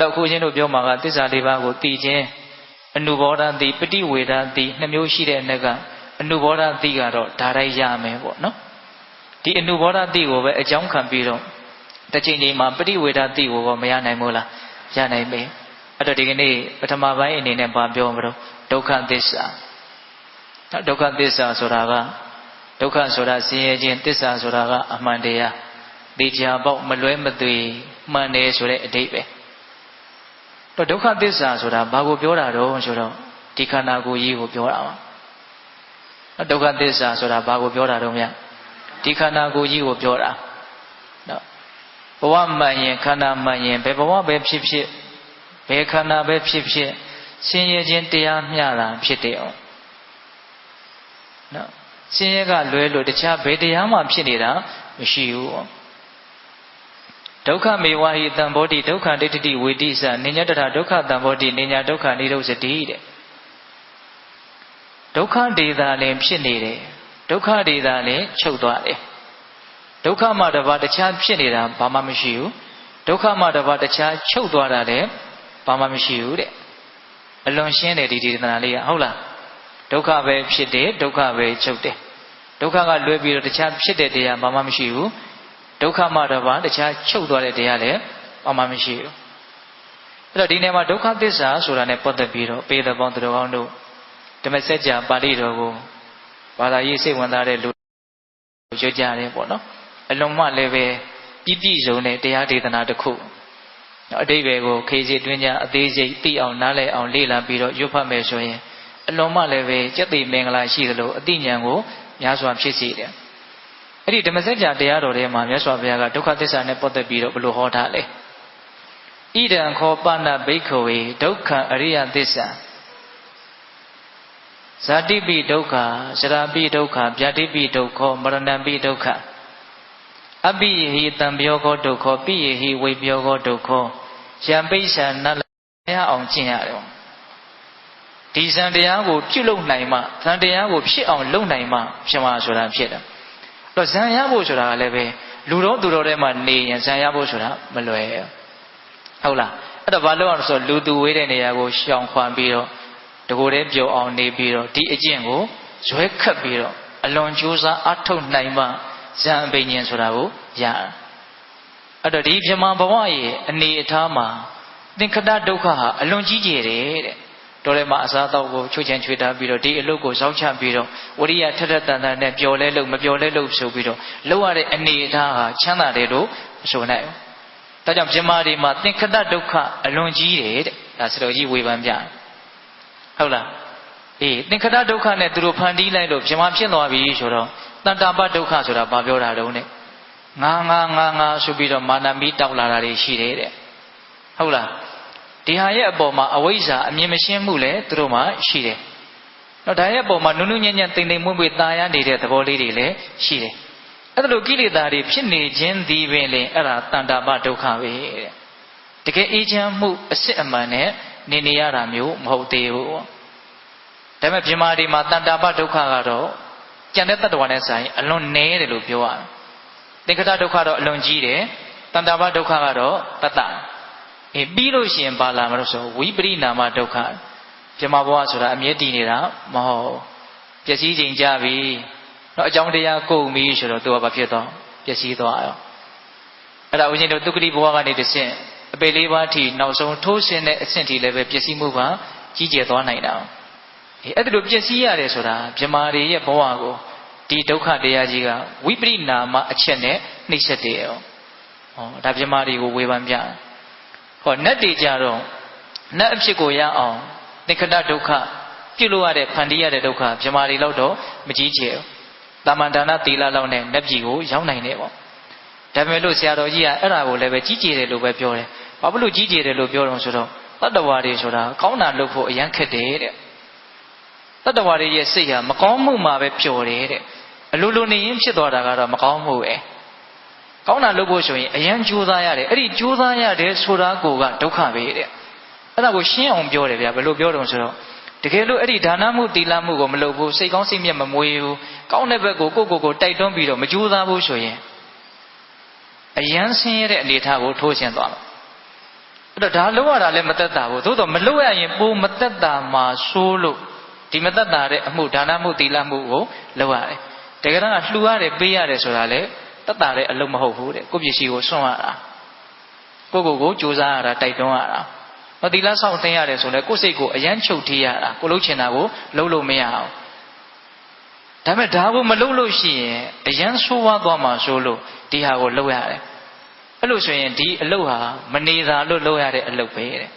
တော့ခုချင်းတို့ပြောမှာကသစ္စာလေးပါးကိုသိခြင်းအနုဘောဓတိပฏิဝေဒတိနှစ်မျိုးရှိတဲ့အ ਨੇ ကအနုဘောဓတိကတော့ဒါတိုင်းရမယ်ပေါ့နော်ဒီအနုဘောဓတိကိုပဲအကြောင်းခံပြီးတော့တစ်ချိန်ချိန်မှာပฏิဝေဒတိကိုတော့မရနိုင်ဘူးလားရနိုင်မယ်အဲ့တော့ဒီကနေ့ပထမပိုင်းအနေနဲ့ဗာပြောမှာတော့ဒုက္ခသစ္စာဒုက္ခသစ္စာဆိုတာကဒုက္ခဆိုတာဆင်းရဲခြင်းသစ္စာဆိုတာကအမှန်တရားသိချာပေါက်မလွဲမသွေမှန်တယ်ဆိုတဲ့အဓိပ္ပာယ် တော့ဒုက္ခသစ္စာဆိုတာဘာကိုပြောတာတော့ဆိုတော့ဒီခန္ဓာကိုယ်ကြီးကိုပြောတာပါဒုက္ခသစ္စာဆိုတာဘာကိုပြောတာတော့မြတ်ဒီခန္ဓာကိုယ်ကြီးကိုပြောတာနော်ဘဝမှန်ရင်ခန္ဓာမှန်ရင်ဘယ်ဘဝပဲဖြစ်ဖြစ်ဘယ်ခန္ဓာပဲဖြစ်ဖြစ်ဆင်းရဲခြင်းတရားမျှတာဖြစ်တယ်အောင်နော်ဆင်းရဲကလွဲလို့တခြားဘယ်တရားမှဖြစ်နေတာမရှိဘူး ဒုက္ခမေဝဟိတံဘောတိဒုက္ခဒိဋ္ဌိဝေတိစနိညာတထဒုက္ခတံဘောတိနိညာဒုက္ခនិရောဓစတိတဲ့ဒုက္ခဒေတာလည်းဖြစ်နေတယ်ဒုက္ခဒေတာလည်းချုပ်သွားတယ်ဒုက္ခမှတပါတခြားဖြစ်နေတာဘာမှမရှိဘူးဒုက္ခမှတပါတခြားချုပ်သွားတာလည်းဘာမှမရှိဘူးတဲ့အလွန်ရှင်းတယ်ဒီဒေသနာလေးကဟုတ်လားဒုက္ခပဲဖြစ်တယ်ဒုက္ခပဲချုပ်တယ်ဒုက္ခကလွဲပြီးတော့တခြားဖြစ်တဲ့တရားဘာမှမရှိဘူး ဒုက္ခမှတပါတခြားချုပ်သွားတဲ့တရားလည်းဘာမှမရှိဘူးအဲ့တော့ဒီနေရာမှာဒုက္ခသစ္စာဆိုတာနဲ့ပတ်သက်ပြီးတော့ပေသပေါင်းသူတော်ကောင်းတို့ဓမ္မစကြာပါဠိတော်ကိုဘာသာရေးစိတ်ဝင်စားတဲ့လူရွတ်ကြတယ်ပေါ့နော်အလုံးမလည်းပဲပြည့်ပြည့်စုံတဲ့တရားဒေသနာတစ်ခုအတိဘယ်ကိုခေစီတွင်းကြအသေးစိတ်သိအောင်နားလည်အောင်လေ့လာပြီးတော့ရွတ်ဖတ်မယ်ဆိုရင်အလုံးမလည်းပဲစက်သိမင်္ဂလာရှိသလိုအတိညာဏ်ကိုများစွာဖြစ်စေတယ် အဲ့ဒီဓမ္မစကြာတရားတော်ထဲမှာမြတ်စွာဘုရားကဒုက္ခသစ္စာနဲ့ပတ်သက်ပြီးတော့ဘယ်လိုဟောထားလဲဣဒံခောပဏဘိက္ခဝေဒုက္ခအရိယသစ္စာဇာတိပိဒုက္ခဇရာပိဒုက္ခဗျာတိပိဒုက္ခမရဏပိဒုက္ခအပိယဟိတံပြောကောဒုက္ခပိယဟိဝိပြောကောဒုက္ခယံပိစ္ဆာနတ်ရအောင်ကျင့်ရတယ်ဒီဇံတရားကိုပြုလုပ်နိုင်မှဇံတရားကိုဖြစ်အောင်လုပ်နိုင်မှဖြစ်မှာဆိုတာဖြစ်တယ် တော့ဇံရဖို့ဆိုတာကလည်းပဲလူတော်သူတော်ထဲမှာနေရင်ဇံရဖို့ဆိုတာမလွယ်ဟုတ်လားအဲ့တော့ဘာလို့အောင်ဆိုလူသူဝေးတဲ့နေရာကိုရှောင်ခွာပြီးတော့တကိုယ်တည်းပြောအောင်နေပြီးတော့ဒီအကျင့်ကိုဇွဲခတ်ပြီးတော့အလွန်ကြိုးစားအထုတ်နိုင်မှဇံအပိညာဆိုတာကိုရအဲ့တော့ဒီပြမဘဝရဲ့အနေအထားမှာသင်္ခတဒုက္ခဟာအလွန်ကြီးကျယ်တယ်တဲ့ တော်ထဲမှာအစားအသောက်ကိုချွတ်ချင်ချွေတာပြီးတော့ဒီအလုပ်ကိုစောင့်ချပြီးတော့ဝရိယထက်ထက်တန်တန်နဲ့ပျော်လဲလို့မပျော်လဲလို့ဆိုပြီးတော့လောက်ရတဲ့အနေအထားဟာချမ်းသာတယ်လို့မဆိုနိုင်ဘူး။ဒါကြောင့်ပြမတွေမှာသင်္ခတဒုက္ခအလွန်ကြီးတယ်တဲ့။ဒါစတော်ကြီးဝေဖန်ပြ။ဟုတ်လား။အေးသင်္ခတဒုက္ခနဲ့သူတို့ဖန်တီးလိုက်လို့ပြမဖြစ်သွားပြီဆိုတော့တန်တာပဒုက္ခဆိုတာဘာပြောတာတုံးနဲ့ငါငါငါငါဆိုပြီးတော့မာနမီတောက်လာတာတွေရှိတယ်တဲ့။ဟုတ်လား။ ဒီဟာရဲ့အပေါ်မှာအဝိဇ္ဇာအမြင်မရှင်းမှုလည်းသူတို့မှာရှိတယ်။တော့ဒါရဲ့အပေါ်မှာနုနုညံ့ညံ့တိမ်တိမ်မွေ့မွေ့ตาရနေတဲ့သဘောလေးတွေလည်းရှိတယ်။အဲ့ဒါလိုကိလေသာတွေဖြစ်နေခြင်းဒီပင်လေအဲ့ဒါတန်တာပဒုက္ခပဲတဲ့။တကယ်အေးချမ်းမှုအစစ်အမှန်နဲ့နေနေရတာမျိုးမဟုတ်သေးဘူး။ဒါပေမဲ့ပြမာဒီမှာတန်တာပဒုက္ခကတော့ကြံတဲ့တ attva နဲ့ဆိုင်အလွန်နည်းတယ်လို့ပြောရတယ်။သင်္ခတဒုက္ခတော့အလွန်ကြီးတယ်။တန်တာပဒုက္ခကတော့တတ္တ အေးပြီးလို့ရှိရင်ပါလာမလို့ဆိုဝိပရိနာမဒုက္ခပြမဘဝဆိုတာအမြဲတည်နေတာမဟုတ်ပျက်စီးခြင်းကြပြီတော့အကြောင်းတရားကုန်ပြီဆိုတော့သူကဘာဖြစ်တော့ပျက်စီးသွားရောအဲ့ဒါဦးဇင်းတို့တုက္ကတိဘဝကနေတဆင့်အပေလေးပါးအထိနောက်ဆုံးထိုးဆင်းတဲ့အဆင့်ထိလည်းပဲပျက်စီးမှုကကြီးကျယ်သွားနိုင်တာအေးအဲ့ဒါလိုပျက်စီးရတယ်ဆိုတာပြမာတွေရဲ့ဘဝကိုဒီဒုက္ခတရားကြီးကဝိပရိနာမအချက်နဲ့နှိမ့်ဆက်တယ်ရောဟောဒါပြမာတွေကိုဝေဖန်ပြတယ် ဟောနတ်တွေကြတော့နတ်အဖြစ်ကိုရအောင်သင်္ခတဒုက္ခပြုလို့ရတဲ့ဖန်တီးရတဲ့ဒုက္ခမြမာတွေလောက်တော့မကြီးကျယ်ဘူးတာမန်ဒါနသီလလောက်နဲ့နတ်ပြည်ကိုရောက်နိုင်တယ်ပေါ့ဒါပေမဲ့လို့ဆရာတော်ကြီးကအဲ့ဒါကိုလည်းပဲကြီးကျယ်တယ်လို့ပဲပြောတယ်ဘာဖြစ်လို့ကြီးကျယ်တယ်လို့ပြောတော့ဆိုတော့တတ္တဝါတွေဆိုတာကောင်းတာလုပ်ဖို့အရန်ခက်တယ်တဲ့တတ္တဝါတွေရဲ့စိတ်ဟာမကောင်းမှုမှာပဲပျော်တယ်တဲ့အလိုလိုနေရင်ဖြစ်သွားတာကတော့မကောင်းမှုပဲ ကောင်းတာလုပ်ဖို့ဆိုရင်အရန်ကြိုးစားရတယ်အဲ့ဒီကြိုးစားရတယ်ဆိုတာကိုကဒုက္ခပဲတဲ့အဲ့ဒါကိုရှင်းအောင်ပြောတယ်ဗျာဘယ်လိုပြောတုံးဆိုတော့တကယ်လို့အဲ့ဒီဒါနမှုတီလာမှုကိုမလုပ်ဘူးစိတ်ကောင်းစိတ်မြတ်မမွေးဘူးကောင်းတဲ့ဘက်ကိုကိုကိုကိုတိုက်တွန်းပြီးတော့မကြိုးစားဘူးဆိုရင်အရန်ဆင်းရဲတဲ့အနေအထားကိုထိုးဆင်းသွားမှာအဲ့တော့ဒါလုံးရတာလည်းမသက်တာဘူးသို့တော့မလို့ရရင်ပိုမသက်တာမှာဆိုးလို့ဒီမသက်တာတဲ့အမှုဒါနမှုသီလမှုကိုလုပ်ရတယ်တကယ်တော့လှူရတယ်ပေးရတယ်ဆိုတာလေ သက်တာတဲ့အလုပ်မဟုတ်ဘူးတဲ့ကိုယ့်ပစ္စည်းကိုစွန့်ရတာကိုယ့်ကိုယ်ကိုစူးစမ်းရတာတိုက်တွန်းရတာဟောသီလဆောင်သိရတယ်ဆိုလဲကိုယ့်စိတ်ကိုအယမ်းချုပ်ထီးရတာကိုလှုပ်ချင်တာကိုလှုပ်လို့မရအောင်ဒါပေမဲ့ဒါကိုမလုပ်လို့ရှိရင်အယမ်းဆိုးဝါးသွားမှာဆိုလို့ဒီဟာကိုလုပ်ရတယ်အဲ့လိုဆိုရင်ဒီအလုပ်ဟာမနေတာလို့လုပ်ရတဲ့အလုပ်ပဲတဲ့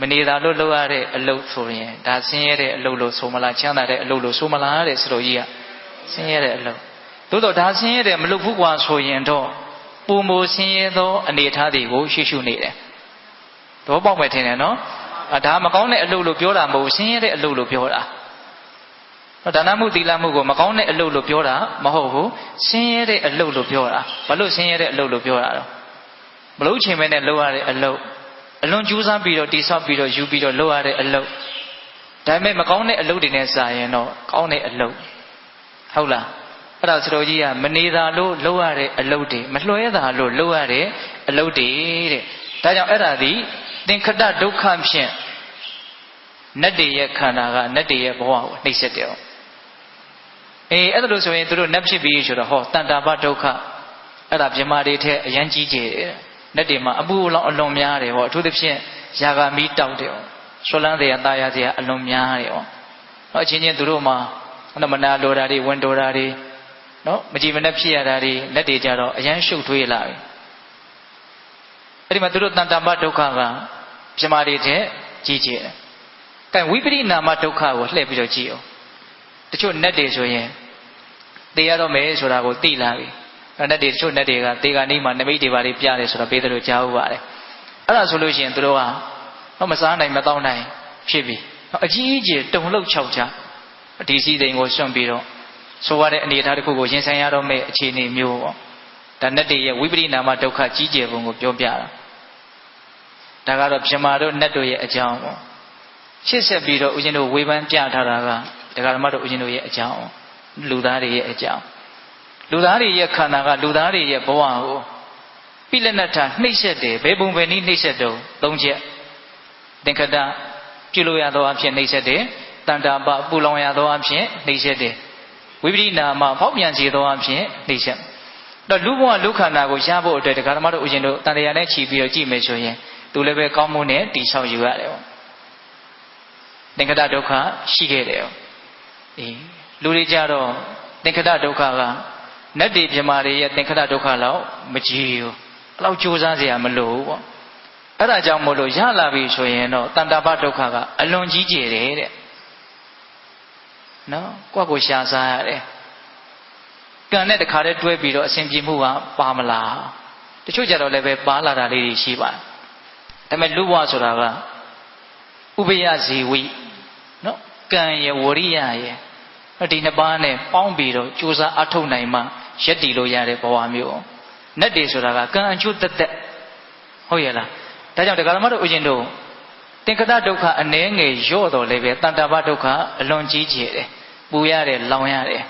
မနေတာလို့လုပ်ရတဲ့အလုပ်ဆိုရင်ဒါဆင်းရဲတဲ့အလုပ်လို့ဆိုမလားချမ်းသာတဲ့အလုပ်လို့ဆိုမလားတဲ့ဆိုလိုကြီးကဆင်းရဲတဲ့အလုပ် သို့တော့ဒါဆင်းရဲတယ်မလုပ်ဘူးကွာဆိုရင်တော့ပုံမဆင်းရဲသောအနေအထားတွေကိုရှေ့ရှုနေတယ်သဘောပေါက်မယ်ထင်တယ်နော်အဒါမကောင်းတဲ့အလုပ်လို့ပြောတာမဟုတ်ဆင်းရဲတဲ့အလုပ်လို့ပြောတာဒါနမှုသီလမှုကိုမကောင်းတဲ့အလုပ်လို့ပြောတာမဟုတ်ဘူးဆင်းရဲတဲ့အလုပ်လို့ပြောတာဘာလို့ဆင်းရဲတဲ့အလုပ်လို့ပြောတာတော့မလို့ချိန်မဲနဲ့လုပ်ရတဲ့အလုပ်အလွန်ကြိုးစားပြီးတော့တိဆောက်ပြီးတော့ယူပြီးတော့လုပ်ရတဲ့အလုပ်ဒါပေမဲ့မကောင်းတဲ့အလုပ်တွေနဲ့စာရင်တော့ကောင်းတဲ့အလုပ်ဟုတ်လား အဲ့ဒါစတော်ကြီးကမနေတာလို့လုပ်ရတဲ့အလုပ်တွေမလွှဲတာလို့လုပ်ရတဲ့အလုပ်တွေတဲ့ဒါကြောင့်အဲ့ဒါဒီသင်္ခတဒုက္ခဖြင့်နတ်တွေရဲ့ခန္ဓာကနတ်တွေရဲ့ဘဝကိုနှိမ့်ဆက်တယ်အေးအဲ့ဒါလို့ဆိုရင်သူတို့နတ်ဖြစ်ပြီးဆိုတော့ဟောတန်တာပဒုက္ခအဲ့ဒါမြမာတွေထက်အရန်ကြီးကျယ်တယ်နတ်တွေမှာအပူအလောင်အလွန်များတယ်ဟောအထူးသဖြင့်ယာဂမီတောက်တယ်ဟောဆွလန်းတဲ့တာယာစရာအလွန်များတယ်ဟောဟောအချင်းချင်းသူတို့မှာဟောမနာလိုတာတွေဝန်တိုတာတွေ နော်မကြည်မနှက်ဖြစ်ရတာတွေလက်တွေကြတော့အရန်ရှုပ်ထွေးလာပြီအဲ့ဒီမှာသူတို့တန်တမဒုက္ခကပြမာတွေတဲ့ကြီးကျယ်တယ်။ကဲဝိပရိနာမဒုက္ခကိုလှည့်ပြီးတော့ကြည့်အောင်။တချို့နတ်တွေဆိုရင်သိရတော့မယ်ဆိုတာကိုသိလာပြီ။နတ်တွေတချို့နတ်တွေကသေကနေ့မှာနမိတ်တွေပါတွေပြတယ်ဆိုတော့ပေးတယ်လို့ကြားဥပါတယ်။အဲ့ဒါဆိုလို့ရှိရင်သူတို့ကမစားနိုင်မတော့နိုင်ဖြစ်ပြီ။အကြီးအကျယ်တုံလှုပ်ခြောက်ချဒီစည်းစိမ်ကိုစွန့်ပြီးတော့ ဆိုရတဲ့အနေအထားတစ်ခုကိုရင်ဆိုင်ရတော့မယ့်အခြေအနေမျိုးပေါ့ဒါနတ်တွေရဲ့ဝိပရိနာမဒုက္ခကြီးကျယ်ပုံကိုပြောပြတာဒါကတော့ပြမာတို့နတ်တို့ရဲ့အကြောင်းပေါ့ရှစ်ဆက်ပြီးတော့ဦးဇင်းတို့ဝေဖန်ပြထားတာကဒကာဓမ္မတို့ဦးဇင်းတို့ရဲ့အကြောင်းလူသားတွေရဲ့အကြောင်းလူသားတွေရဲ့ခန္ဓာကလူသားတွေရဲ့ဘဝကိုပိလနထနှိမ့်ဆက်တယ်ဘယ်ပုံပဲနည်းနှိမ့်ဆက်တော့သုံးချက်သင်္ခတပြုလို့ရသောအဖြစ်နှိမ့်ဆက်တယ်တန်တာပပူလောင်ရသောအဖြစ်နှိမ့်ဆက်တယ် ဝိပရိနာမဖောက်ပြန်စေသောအဖြစ်နှိမ့်ဆက်တော့လူဘဝလူခန္ဓာကိုရဖို့အတွက်ဒကာဓမ္မတို့ဦးဇင်းတို့တန်တရားနဲ့ခြီးပြီးတော့ကြည့်မယ်ဆိုရင်သူလည်းပဲကောင်းမှုနဲ့တိဆောက်ယူရတယ်ပေါ့သင်္ခတဒုက္ခရှိခဲ့တယ်အေးလူတွေကြတော့သင်္ခတဒုက္ခကနတ်တွေပြမာတွေရဲ့သင်္ခတဒုက္ခလောက်မကြီးဘူးအဲ့လောက်ကြိုးစားစရာမလိုဘူးပေါ့အဲ့ဒါကြောင့်မို့လို့ရလာပြီဆိုရင်တော့တန်တာပဒုက္ခကအလွန်ကြီးကျယ်တယ်တဲ့ နော်ကိုယ့်ကိုရှာစားရတယ်ကံနဲ့တခါတည်းတွဲပြီးတော့အစဉ်ပြေမှုကပါမလားတချို့ကြတော့လည်းပဲပါလာတာလေးတွေရှိပါတယ်ဒါပေမဲ့လူဘဝဆိုတာကဥပယဇီဝိနော်ကံရဝရိယရဒီနှစ်ပါးနဲ့ပေါင်းပြီးတော့ကြိုးစားအထုတ်နိုင်မှရက်တည်လို့ရတဲ့ဘဝမျိုးနတ်တွေဆိုတာကကံအကျိုးတက်တက်ဟုတ်ရဲ့လားဒါကြောင့်တရားဓမ္မတို့ဥရှင်တို့ သင်္ကတဒုက္ခအနည်းငယ်ရော့တော်လည်းပဲတန်တပဒုက္ခအလွန်ကြီးကျယ်တယ်ပူရတယ်လောင်ရတယ်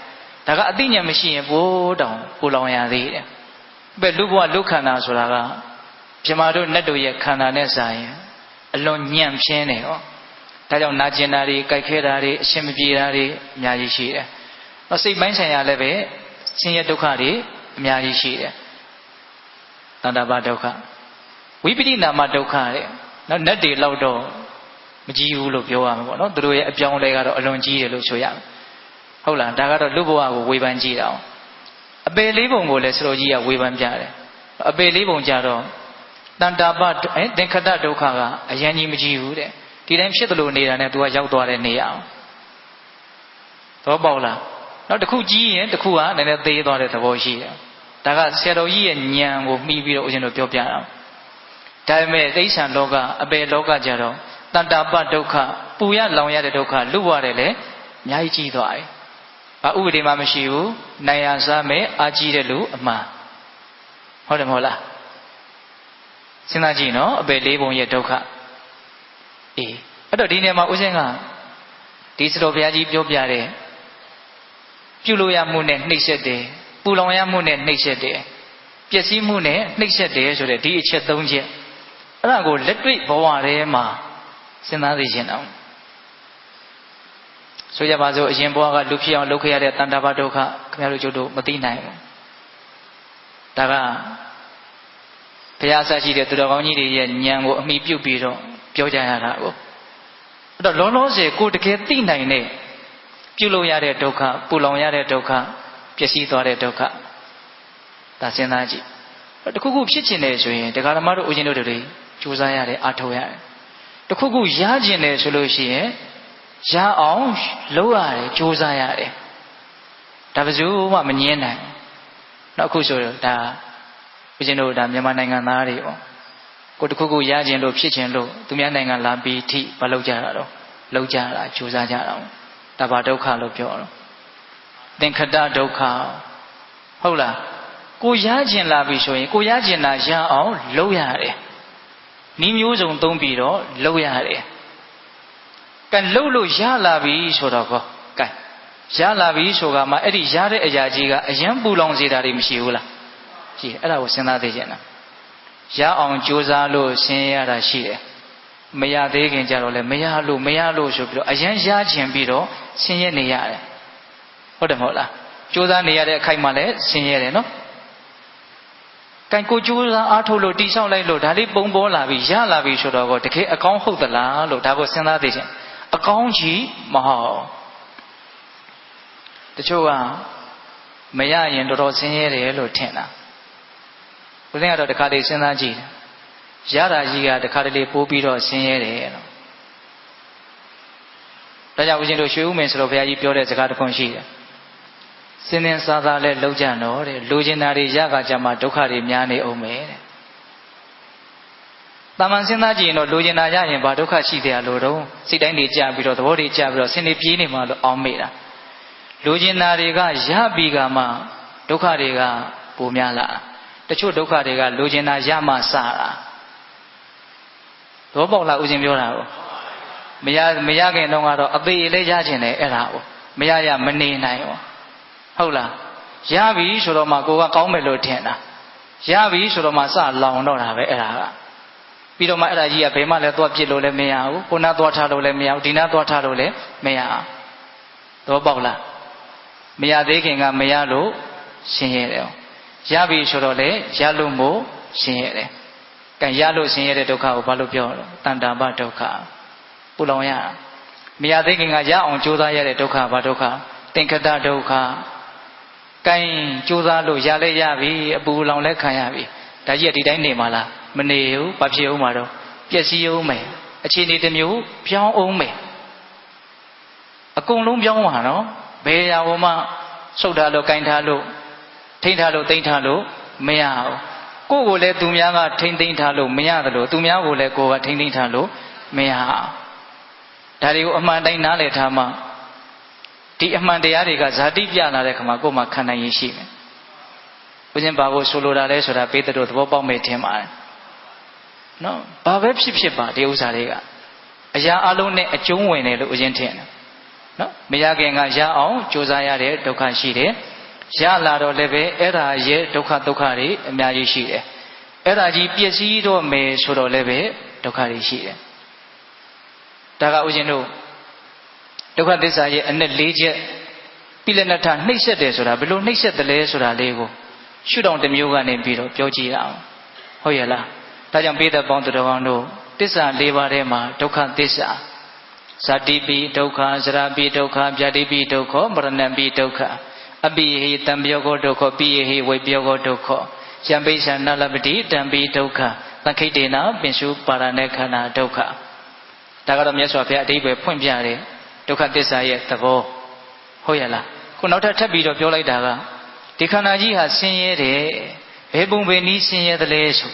ဒါကအသိဉာဏ်မရှိရင်ပိုးတောင်ပူလောင်ရသေးတယ်ပဲလူဘဝလူခန္ဓာဆိုတာကပြမတို့နတ်တို့ရဲ့ခန္ဓာနဲ့စာရင်အလွန်ညံ့ပြင်းတယ်ဟောဒါကြောင့်နာကျင်တာတွေကြိုက်ခဲတာတွေအရှင်မပြေတာတွေအများကြီးရှိတယ်။တော့စိတ်ပိုင်းဆိုင်ရာလည်းပဲဆင်းရဲဒုက္ခတွေအများကြီးရှိတယ်။တဏ္ဍဘာဒုက္ခဝိပရိနာမဒုက္ခတဲ့ နော်နတ်တွေလောက်တော့မကြီးဘူးလို့ပြောရမှာပေါ့နော်သူတို့ရဲ့အပြောင်းလဲကတော့အလွန်ကြီးတယ်လို့ဆိုရမယ်။ဟုတ်လားဒါကတော့လူဘဝကိုဝေဖန်ကြည့်တာ။အပေလေးပုံကိုလည်းစတော်ကြီးကဝေဖန်ပြတယ်။အပေလေးပုံကြတော့တန်တာပအဲသင်္ခတဒုက္ခကအယံကြီးမကြီးဘူးတဲ့ဒီတိုင်းဖြစ်သလိုနေတာနဲ့ तू ကရောက်သွားတဲ့နေရအောင်သဘောပေါက်လားနောက်တစ်ခုကြီးရင်တစ်ခုကနည်းနည်းသေးသွားတဲ့သဘောရှိတယ်ဒါကဆရာတော်ကြီးရဲ့ဉာဏ်ကိုမှီပြီးတော့ဦးဇင်းတို့ပြောပြတာ ဒါပေမဲ့သိဋ္ဌာန်လောကအပေလောကကြတော့တန်တာပဒုက္ခပူရလောင်ရတဲ့ဒုက္ခလွတ်ရတယ်လေအများကြီးကြီးသွားတယ်ဘာဥပဒေမှမရှိဘူးနိုင်ရစားမယ်အာကြီးတဲ့လူအမှန်ဟုတ်တယ်မဟုတ်လားစဉ်းစားကြည့်နော်အပေလေးပုံရဲ့ဒုက္ခအေးအဲ့တော့ဒီနေရာမှာဦးဇင်းကဒီစတော်ဘုရားကြီးပြောပြတဲ့ပြုလို့ရမှုနဲ့နှိပ်စက်တယ်ပူလောင်ရမှုနဲ့နှိပ်စက်တယ်ပျက်စီးမှုနဲ့နှိပ်စက်တယ်ဆိုတဲ့ဒီအချက်၃ချက် အဲ့ဒါကိုလက်တွေ့ဘဝထဲမှာစဉ်းစားသိခြင်းတော့ဆိုကြပါစို့အရင်ဘဝကလူဖြစ်အောင်လုပ်ခဲ့ရတဲ့တန်တာဘဒုက္ခခင်ဗျားတို့ကျုပ်တို့မသိနိုင်ဘူးဒါကဘုရားဆက်ရှိတဲ့သူတော်ကောင်းကြီးတွေရဲ့ဉာဏ်ကိုအမိပြုတ်ပြီးတော့ပြောကြရတာကိုအဲ့တော့လောလောဆယ်ကိုတကယ်သိနိုင်တဲ့ပြုလို့ရတဲ့ဒုက္ခပူလောင်ရတဲ့ဒုက္ခပျက်စီးသွားတဲ့ဒုက္ခဒါစဉ်းစားကြည့်တခုခုဖြစ်ချင်တယ်ဆိုရင်တရားဓမ္မတို့ဦးဇင်းတို့တွေ ကြိုးစားရတယ်အားထုတ်ရတယ်တခုခုရကျင်တယ်ဆိုလို့ရှိရင်ရအောင်လုပ်ရတယ်ကြိုးစားရတယ်ဒါဘယ်သူမှမငြင်းနိုင်နောက်အခုဆိုတော့ဒါဦးဇင်းတို့ဒါမြန်မာနိုင်ငံသားတွေပေါ့ကိုတခုခုရကျင်လို့ဖြစ်ချင်လို့သူများနိုင်ငံလာပြီးထိမလုပ်ကြတာတော့လုပ်ကြတာကြိုးစားကြတာဒါဘာဒုက္ခလို့ပြောတော့သင်္ခတဒုက္ခဟုတ်လားကိုရကျင်လာပြီဆိုရင်ကိုရကျင်တာရအောင်လုပ်ရတယ် နီးမျိုးစုံသုံးပြီးတော့လုပ်ရတယ်ကဲလှုပ်လို့ရလာပြီဆိုတော့ကောကဲရလာပြီဆိုကမှအဲ့ဒီရတဲ့အရာကြီးကအယံပူလောင်စေတာတွေမရှိဘူးလားရှိတယ်အဲ့ဒါကိုစဉ်းစားသိချင်တာရအောင်ကြိုးစားလို့ဆင်းရဲရတာရှိတယ်မရသေးခင်ကြတော့လေမရလို့မရလို့ဆိုပြီးတော့အယံရချင်ပြီးတော့ဆင်းရဲနေရတယ်ဟုတ်တယ်မဟုတ်လားကြိုးစားနေရတဲ့အခိုက်မှာလည်းဆင်းရဲတယ်နော် ကံကိုကြိုးစားအားထုတ်လို့တိဆောက်လိုက်လို့ဒါလေးပုံပေါ်လာပြီရလာပြီဆိုတော့တကယ်အကောင်းဟုတ်သလားလို့ဒါကိုစဉ်းစားသိချင်အကောင်းကြီးမဟုတ်တချို့ကမရရင်တော်တော်ဆင်းရဲတယ်လို့ထင်တာဦးဇင်းကတော့တခါလေးစဉ်းစားကြည့်ရတာကြီးကတခါတလေပိုးပြီးတော့ဆင်းရဲတယ်လို့ဒါကြောင့်ဦးဇင်းတို့ရွှေဦးမင်းဆိုတော့ဘုရားကြီးပြောတဲ့စကားတစ်ခွန်းရှိတယ် စင်းစင်းစားစားလဲလုံးကြတော့တဲ့လိုချင်တာတွေရကကြမှာဒုက္ခတွေများနေအောင်မယ်တဲ့တာမန်စဉ်းစားကြည့်ရင်တော့လိုချင်တာရရင်ဘာဒုက္ခရှိတယ်လို့တော့စိတ်တိုင်းတွေကြပြီးတော့သဘောတွေကြပြီးတော့ဆင်းနေပြေးနေမှလို့အောင်းမိတာလိုချင်တာတွေကရပြီးကမှဒုက္ခတွေကပိုများလာတချို့ဒုက္ခတွေကလိုချင်တာရမှစတာသဘောပေါက်လားဦးဇင်ပြောတာကိုမရမရခင်တော့ကတော့အသေးလေးရချင်တယ်အဲ့ဒါကိုမရရမနေနိုင်ဘူး ဟုတ်လားရပြီဆိုတော့မှကိုကကောင်းမယ်လို့ထင်တာရပြီဆိုတော့မှစလောင်တော့တာပဲအဲ့ဒါကပြီးတော့မှအဲ့ဒါကြီးကဘယ်မှလည်းသွားပြစ်လို့လည်းမရဘူးကိုနာသွားထားလို့လည်းမရဘူးဒီနာသွားထားလို့လည်းမရအောင်သဘောပေါက်လားမရသေးခင်ကမရလို့ရှင်းရတယ်ရပြီဆိုတော့လေရလို့မို့ရှင်းရတယ်ကံရလို့ရှင်းရတဲ့ဒုက္ခကိုဘာလို့ပြောတော့တန်တာပဒုက္ခပူလောင်ရမရသေးခင်ကရအောင်ကြိုးစားရတဲ့ဒုက္ခဘာဒုက္ခသင်္ခတဒုက္ခ ကံကြိုးစားလို့ရလဲရပြီအပူလောင်လဲခံရပြီဒါကြီးကဒီတိုင်းနေမှာလားမနေဘူးဘာဖြစ်အောင်မှာတော့ပျက်စီးအောင်မယ်အခြေအနေတစ်မျိုးပြောင်းအောင်မယ်အကုန်လုံးပြောင်းမှာနော်ဘယ်ရာဟိုမှဆုတ်ထားလို့ကင်ထားလို့ထိန်းထားလို့တိမ့်ထားလို့မရဘူးကိုယ့်ကိုလည်းသူများကထိန်းသိမ်းထားလို့မရတယ်လို့သူများကိုလည်းကိုယ်ကထိန်းသိမ်းထားလို့မရဒါတွေကိုအမှန်တိုင်းနားလည်ထားမှ ဒီအမှန်တရားတွေကဇာတိပြလာတဲ့ခါမှာကိုယ်မှခံနိုင်ရရှိမယ်။ဦးဇင်းဘာကိုဆိုလိုတာလဲဆိုတာပေးတဲ့သဘောပေါက်မယ်ထင်ပါတယ်။နော်ဘာပဲဖြစ်ဖြစ်ပါဒီဥစ္စာတွေကအရာအလုံးနဲ့အကျုံးဝင်တယ်လို့ဦးဇင်းထင်တယ်။နော်မရခင်ကရအောင်ကြိုးစားရတဲ့ဒုက္ခရှိတယ်။ရလာတော့လည်းပဲအဲ့ဒါရဲ့ဒုက္ခဒုက္ခတွေအများကြီးရှိတယ်။အဲ့ဒါကြီးပြည့်စည်တော့မယ်ဆိုတော့လည်းပဲဒုက္ခတွေရှိတယ်။ဒါကဦးဇင်းတို့ ဒုက္ခသစ္စာရဲ့အနှစ်၄ချက်ပိလနထနှိမ့်ဆက်တယ်ဆိုတာဘယ်လိုနှိမ့်ဆက်တယ်လဲဆိုတာလေးကိုရှုထောင့်တစ်မျိုးကနေပြီးတော့ပြောကြည့်ရအောင်ဟုတ်ရဲ့လားဒါကြောင့်ပိသက်ပေါင်းသူတော်ကောင်းတို့သစ္စာ၄ပါးထဲမှာဒုက္ခသစ္စာဇာတိပိဒုက္ခဇရာပိဒုက္ခဗျာတိပိဒုက္ခမရဏံပိဒုက္ခအပိဟိတံပြောကောဒုက္ခပိယဟိဝိပြောကောဒုက္ခယံပိစ္ဆာနလပတိတံပိဒုက္ခသခိတေနပင်စုပါရဏေခန္ဓာဒုက္ခဒါကတော့မြတ်စွာဘုရားအတိပ္ပယ်ဖွင့်ပြတယ် ဒုက္ခသစ္စာရဲ့သဘောဟုတ်ရလားခုနောက်ထပ်ထပ်ပြီးတော့ပြောလိုက်တာကဒီခန္ဓာကြီးဟာဆင်းရဲတယ်ဘယ်ပုံပဲနည်းဆင်းရဲသလဲဆို